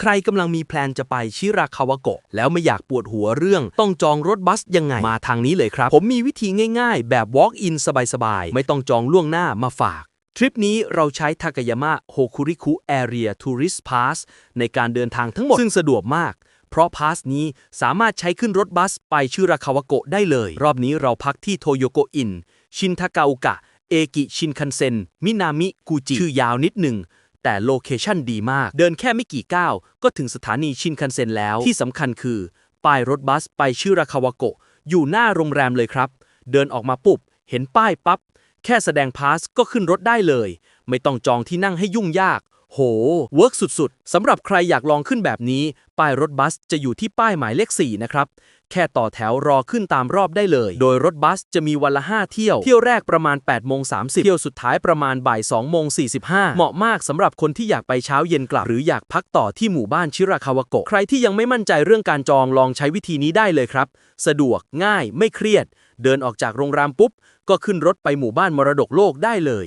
ใครกำลังมีแพลนจะไปชิราคาวะโกะ แล้วไม่อยากปวดหัวเรื่อง ต้องจองรถบัสยังไงมาทางนี้เลยครับ ผมมีวิธีง่ายๆ แบบ walk in สบายๆ ไม่ต้องจองล่วงหน้ามาฝาก ทริปนี้เราใช้ทากายามะโฮคุริคุ Area Tourist Pass ในการเดินทางทั้งหมดซึ่งสะดวกมากเพราะพาสนี้สามารถใช้ขึ้นรถบัสไปชิราคาวะโกะได้เลย รอบนี้เราพักที่โทโยโกอิน ชินทากาโอกะ เอกิชินคันเซ็น มินามิกูจิ ชื่อยาวนิดหนึ่ง แต่โลเคชั่นดีมาก เดินแค่ไม่กี่ก้าว ก็ถึงสถานีชินคันเซ็นแล้ว ที่สำคัญคือ ป้ายรถบัสไปชิราคาวะโกะ อยู่หน้าโรงแรมเลยครับ เดินออกมาปุ๊บ เห็นป้ายปั๊บ แค่แสดงพาสก็ขึ้นรถได้เลย ไม่ต้องจองที่นั่งให้ยุ่งยาก โห เวิร์กสุดๆ สำหรับใครอยากลองขึ้นแบบนี้ ป้ายรถบัสจะอยู่ที่ป้ายหมายเลข 4 นะครับ แค่ต่อแถวรอขึ้นตามรอบได้เลย โดยรถบัสจะมีวันละ 5 เที่ยว เที่ยวแรกประมาณ8โมง30 เที่ยวสุดท้ายประมาณบ่าย2โมง45 เหมาะมากสำหรับคนที่อยากไปเช้าเย็นกลับ หรืออยากพักต่อที่หมู่บ้านชิราคาวะโกะ ใครที่ยังไม่มั่นใจเรื่องการจองลองใช้วิธีนี้ได้เลยครับ สะดวกง่ายไม่เครียด เดินออกจากโรงแรมปุ๊บ ก็ขึ้นรถไปหมู่บ้านมรดกโลกได้เลย